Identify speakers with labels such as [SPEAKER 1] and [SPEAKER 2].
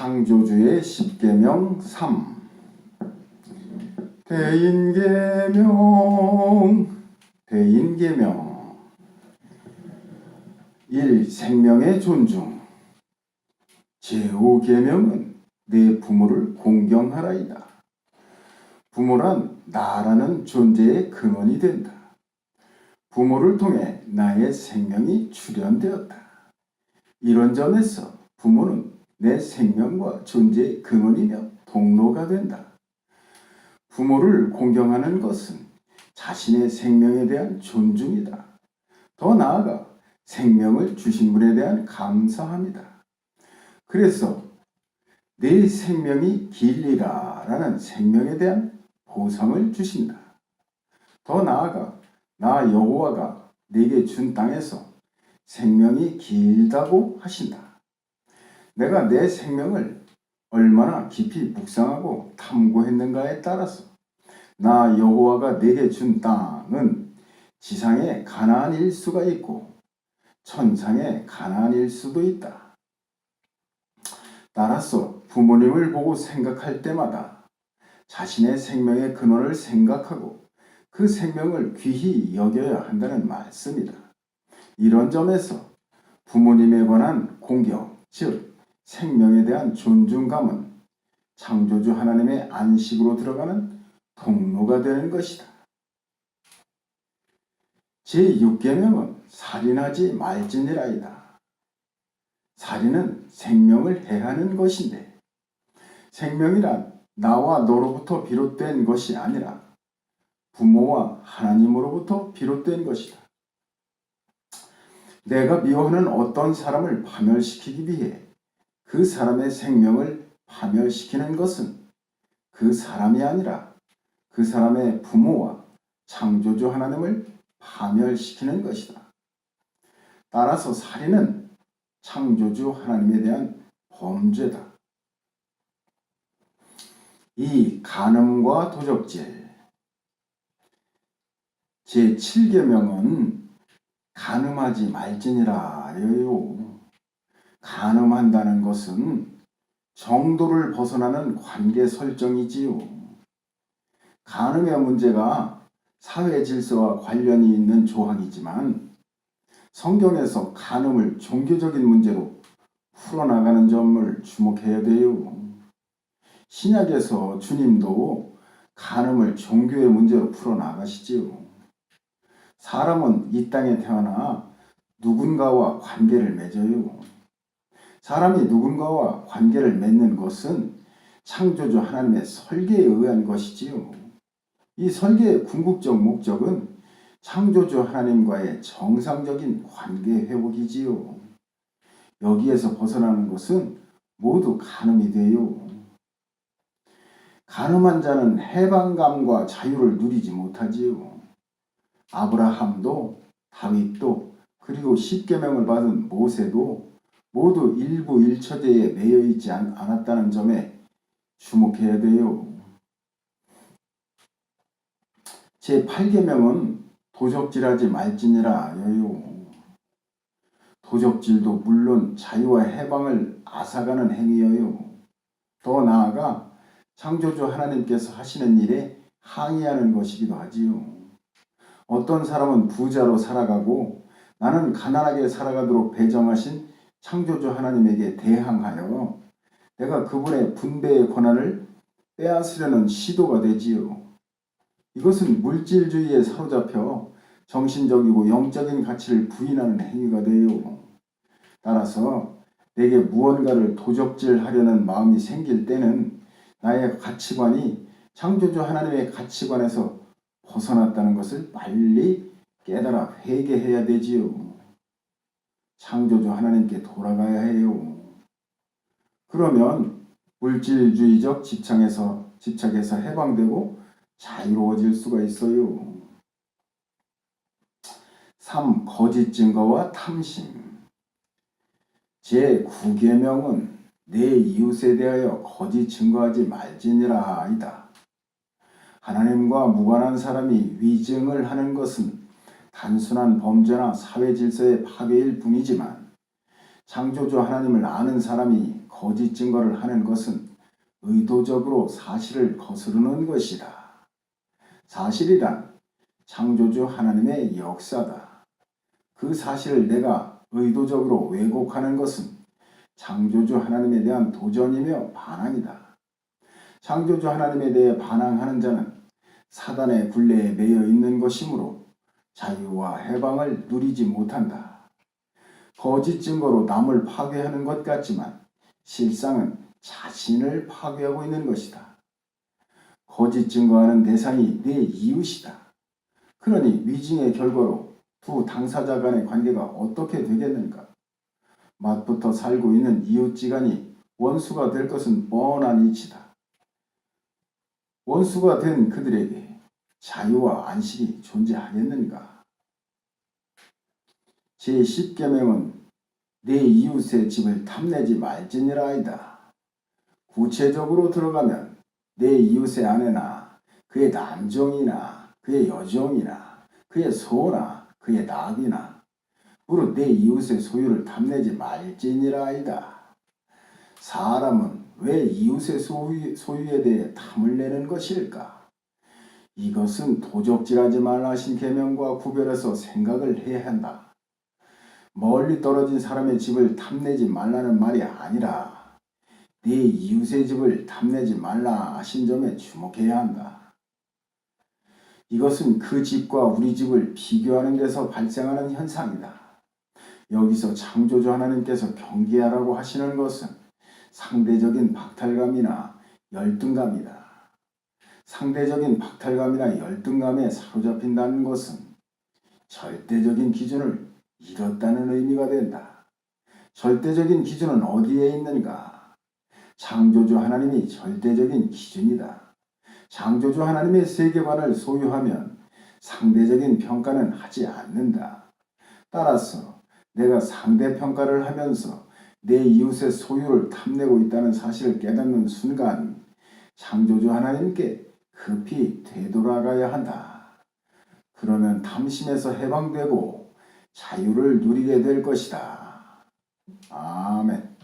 [SPEAKER 1] 창조주의 십계명 3 대인계명 대인계명 1. 생명의 존중 제5계명은 내 부모를 공경하라이다. 부모란 나라는 존재의 근원이 된다. 부모를 통해 나의 생명이 출현되었다. 이런 점에서 부모는 내 생명과 존재의 근원이며 동로가 된다. 부모를 공경하는 것은 자신의 생명에 대한 존중이다. 더 나아가 생명을 주신 분에 대한 감사합니다. 그래서 내 생명이 길리라 라는 생명에 대한 보상을 주신다. 더 나아가 나 여호와가 내게 준 땅에서 생명이 길다고 하신다. 내가 내 생명을 얼마나 깊이 묵상하고 탐구했는가에 따라서 나 여호와가 내게 준 땅은 지상의 가나안일 수가 있고 천상의 가나안일 수도 있다. 따라서 부모님을 보고 생각할 때마다 자신의 생명의 근원을 생각하고 그 생명을 귀히 여겨야 한다는 말씀이다. 이런 점에서 부모님에 관한 공경, 즉 생명에 대한 존중감은 창조주 하나님의 안식으로 들어가는 통로가 되는 것이다. 제6계명은 살인하지 말지니라이다. 살인은 생명을 해하는 것인데 생명이란 나와 너로부터 비롯된 것이 아니라 부모와 하나님으로부터 비롯된 것이다. 내가 미워하는 어떤 사람을 파멸시키기 위해 그 사람의 생명을 파멸시키는 것은 그 사람이 아니라 그 사람의 부모와 창조주 하나님을 파멸시키는 것이다. 따라서 살인은 창조주 하나님에 대한 범죄다. 이 간음과 도적질 제7계명은 간음하지 말지니라요. 간음한다는 것은 정도를 벗어나는 관계 설정이지요. 간음의 문제가 사회 질서와 관련이 있는 조항이지만 성경에서 간음을 종교적인 문제로 풀어나가는 점을 주목해야 돼요. 신약에서 주님도 간음을 종교의 문제로 풀어나가시지요. 사람은 이 땅에 태어나 누군가와 관계를 맺어요. 사람이 누군가와 관계를 맺는 것은 창조주 하나님의 설계에 의한 것이지요. 이 설계의 궁극적 목적은 창조주 하나님과의 정상적인 관계 회복이지요. 여기에서 벗어나는 것은 모두 간음이 돼요. 간음한 자는 해방감과 자유를 누리지 못하지요. 아브라함도 다윗도 그리고 십계명을 받은 모세도 모두 일부 일처제에 매여 있지 않았다는 점에 주목해야 돼요. 제 8계명은 도적질하지 말지니라 여요. 도적질도 물론 자유와 해방을 앗아가는 행위여요. 더 나아가 창조주 하나님께서 하시는 일에 항의하는 것이기도 하지요. 어떤 사람은 부자로 살아가고 나는 가난하게 살아가도록 배정하신 창조주 하나님에게 대항하여 내가 그분의 분배의 권한을 빼앗으려는 시도가 되지요. 이것은 물질주의에 사로잡혀 정신적이고 영적인 가치를 부인하는 행위가 돼요. 따라서 내게 무언가를 도적질하려는 마음이 생길 때는 나의 가치관이 창조주 하나님의 가치관에서 벗어났다는 것을 빨리 깨달아 회개해야 되지요. 창조주 하나님께 돌아가야 해요. 그러면 물질주의적 집착에서 집착에서 해방되고 자유로워질 수가 있어요. 3. 거짓 증거와 탐심 제9계명은 내 이웃에 대하여 거짓 증거하지 말지니라 이다. 하나님과 무관한 사람이 위증을 하는 것은 단순한 범죄나 사회 질서의 파괴일 뿐이지만 창조주 하나님을 아는 사람이 거짓 증거를 하는 것은 의도적으로 사실을 거스르는 것이다. 사실이란 창조주 하나님의 역사다. 그 사실을 내가 의도적으로 왜곡하는 것은 창조주 하나님에 대한 도전이며 반항이다. 창조주 하나님에 대해 반항하는 자는 사단의 굴레에 매여 있는 것이므로 자유와 해방을 누리지 못한다. 거짓 증거로 남을 파괴하는 것 같지만 실상은 자신을 파괴하고 있는 것이다. 거짓 증거하는 대상이 내 이웃이다. 그러니 위증의 결과로 두 당사자 간의 관계가 어떻게 되겠는가? 맛부터 살고 있는 이웃지간이 원수가 될 것은 뻔한 이치다. 원수가 된 그들에게 자유와 안식이 존재하겠는가? 제10계명은 내 이웃의 집을 탐내지 말지니라 아이다. 구체적으로 들어가면 내 이웃의 아내나 그의 남종이나 그의 여종이나 그의 소나 그의 낙이나 무릇 내 이웃의 소유를 탐내지 말지니라 아이다. 사람은 왜 이웃의 소유, 소유에 대해 탐을 내는 것일까? 이것은 도적질하지 말라 하신 계명과 구별해서 생각을 해야 한다. 멀리 떨어진 사람의 집을 탐내지 말라는 말이 아니라 네 이웃의 집을 탐내지 말라 하신 점에 주목해야 한다. 이것은 그 집과 우리 집을 비교하는 데서 발생하는 현상이다. 여기서 창조주 하나님께서 경계하라고 하시는 것은 상대적인 박탈감이나 열등감이다. 상대적인 박탈감이나 열등감에 사로잡힌다는 것은 절대적인 기준을 잃었다는 의미가 된다. 절대적인 기준은 어디에 있는가? 창조주 하나님이 절대적인 기준이다. 창조주 하나님의 세계관을 소유하면 상대적인 평가는 하지 않는다. 따라서 내가 상대 평가를 하면서 내 이웃의 소유를 탐내고 있다는 사실을 깨닫는 순간 창조주 하나님께 급히 되돌아가야 한다. 그러면 탐심에서 해방되고 자유를 누리게 될 것이다. 아멘.